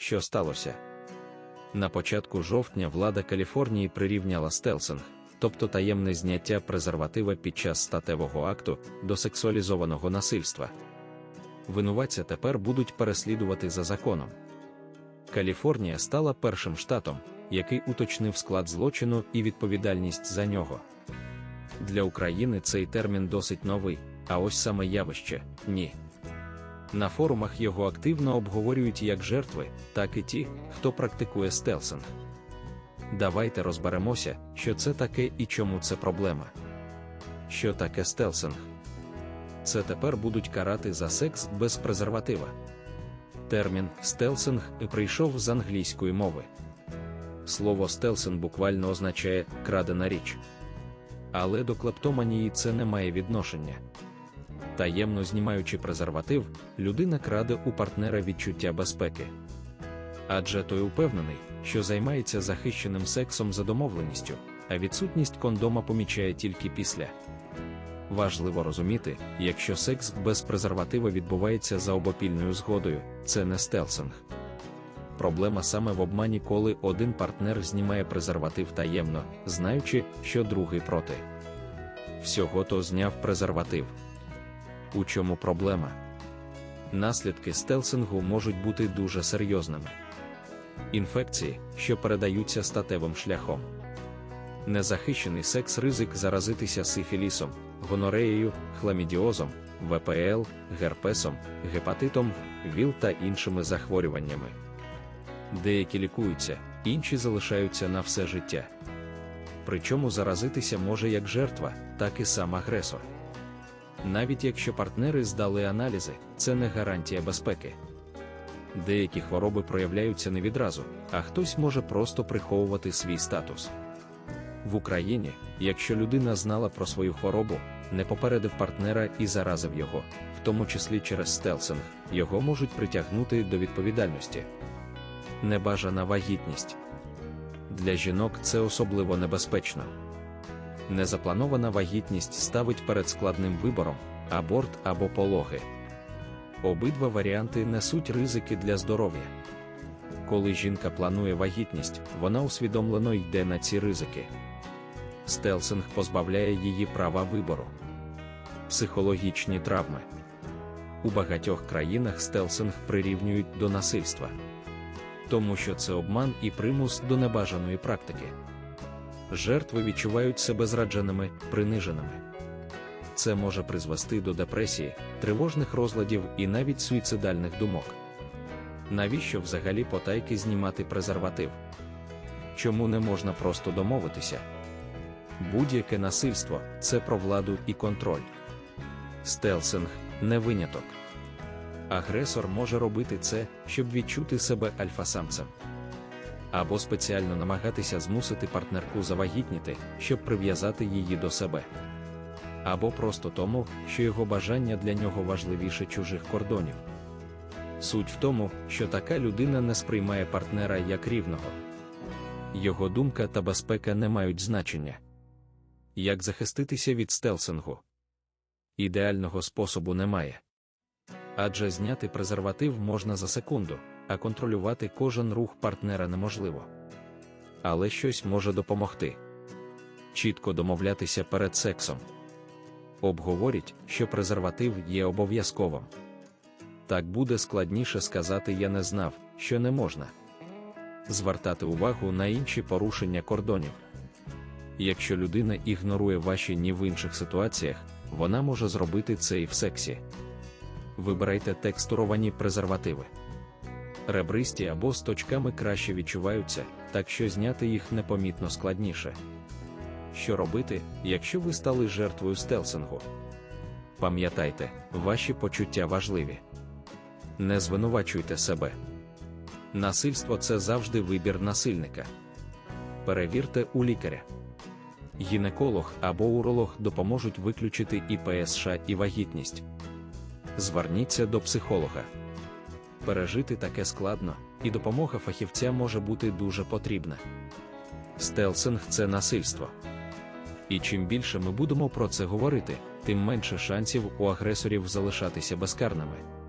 що сталося. На початку жовтня влада Каліфорнії прирівняла стелсинг, тобто таємне зняття презерватива під час статевого акту до сексуалізованого насильства. Винуватця тепер будуть переслідувати за законом. Каліфорнія стала першим штатом, який уточнив склад злочину і відповідальність за нього. Для України цей термін досить новий, а ось саме явище ні. На форумах його активно обговорюють як жертви, так і ті, хто практикує стелсинг. Давайте розберемося, що це таке і чому це проблема. Що таке стелсинг? Це тепер будуть карати за секс без презерватива. Термін стелсинг прийшов з англійської мови. Слово стелсинг буквально означає крадена річ. Але до клептоманії це не має відношення. Таємно знімаючи презерватив, людина краде у партнера відчуття безпеки. Адже той упевнений, що займається захищеним сексом за домовленістю, а відсутність кондома помічає тільки після. Важливо розуміти, якщо секс без презерватива відбувається за обопільною згодою, це не стелсинг. Проблема саме в обмані, коли один партнер знімає презерватив таємно, знаючи, що другий проти. Всього то зняв презерватив. У чому проблема? Наслідки стелсингу можуть бути дуже серйозними. Інфекції, що передаються статевим шляхом. Незахищений секс ризик заразитися сифілісом, гонореєю, хламідіозом, ВПЛ, герпесом, гепатитом, ВІЛ та іншими захворюваннями. Деякі лікуються, інші залишаються на все життя. Причому заразитися може як жертва, так і сам агресор. Навіть якщо партнери здали аналізи, це не гарантія безпеки. Деякі хвороби проявляються не відразу, а хтось може просто приховувати свій статус. В Україні, якщо людина знала про свою хворобу, не попередив партнера і заразив його, в тому числі через стелсинг, його можуть притягнути до відповідальності. Небажана вагітність для жінок це особливо небезпечно. Незапланована вагітність ставить перед складним вибором аборт або пологи. Обидва варіанти несуть ризики для здоров'я. Коли жінка планує вагітність, вона усвідомлено йде на ці ризики. Стелсинг позбавляє її права вибору. Психологічні травми у багатьох країнах стелсинг прирівнюють до насильства, тому що це обман і примус до небажаної практики. Жертви відчувають себе зрадженими, приниженими. Це може призвести до депресії, тривожних розладів і навіть суїцидальних думок. Навіщо взагалі потайки знімати презерватив? Чому не можна просто домовитися? Будь-яке насильство це про владу і контроль. Стелсинг не виняток. Агресор може робити це, щоб відчути себе альфа-самцем. Або спеціально намагатися змусити партнерку завагітніти, щоб прив'язати її до себе. Або просто тому, що його бажання для нього важливіше чужих кордонів. Суть в тому, що така людина не сприймає партнера як рівного. Його думка та безпека не мають значення. Як захиститися від стелсингу? Ідеального способу немає. Адже зняти презерватив можна за секунду, а контролювати кожен рух партнера неможливо. Але щось може допомогти. Чітко домовлятися перед сексом. Обговоріть, що презерватив є обов'язковим. Так буде складніше сказати Я не знав, що не можна. Звертати увагу на інші порушення кордонів. Якщо людина ігнорує ваші ні в інших ситуаціях, вона може зробити це і в сексі. Вибирайте текстуровані презервативи. Ребристі або з точками краще відчуваються, так що зняти їх непомітно складніше. Що робити, якщо ви стали жертвою стелсингу? Пам'ятайте, ваші почуття важливі. Не звинувачуйте себе. Насильство це завжди вибір насильника. Перевірте у лікаря. Гінеколог або уролог допоможуть виключити і ПСШ і вагітність. Зверніться до психолога. Пережити таке складно, і допомога фахівця може бути дуже потрібна. Стелсинг це насильство. І чим більше ми будемо про це говорити, тим менше шансів у агресорів залишатися безкарними.